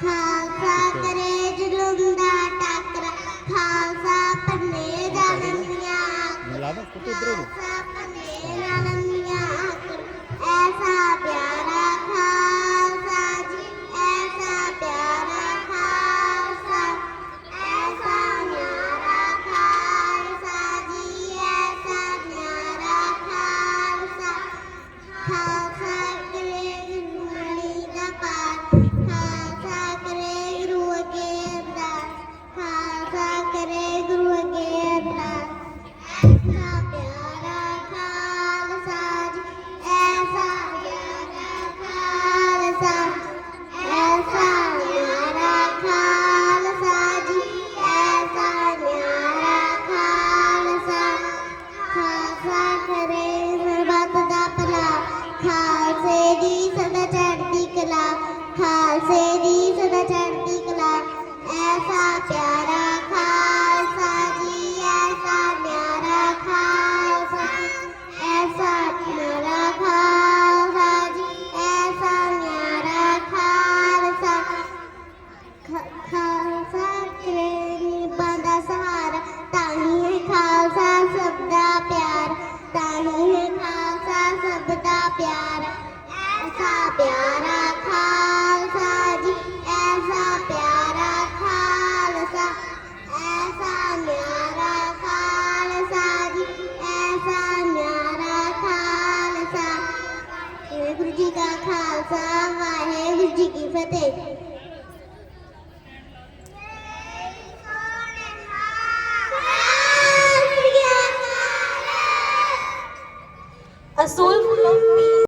ਖਾਲਸਾ ਕਰੇ ਜ਼ੁਲਮ ਦਾ ਟਾਕਰਾ ਖਾਲਸਾ ਪੰਨੇ ਜਾਣੀਆਂ ਮੈਨੂੰ ਲੱਗਦਾ ਕੁੱਤੇ ਇੱਧਰ ਹੋ बसेरी सदा चढ़ती ऐसा प्यारा जी, ऐसा प्यारा ऐसा प्यारा जी, ऐसा प्यारा खालसा। खालसा सहारा ताही खालसा ताही खालसा ऐसा प्यारा वाहेगुरु जी का खालसा वाहेगुरु जी की फतेह A soulful of.